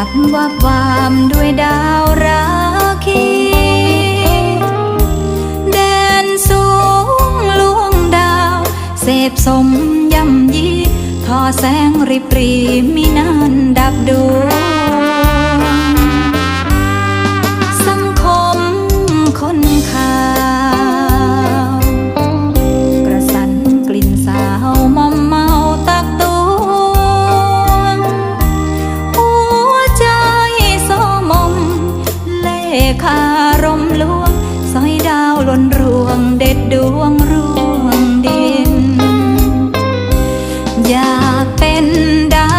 ดับวับวามด้วยดาวราคีแดนสูงลวงดาว เสพสมยำยีทอแสงริบรีมีนา คารมลวงสอยดาวลนรวง เด็ดดวงร่วงดิน อยากเป็นดา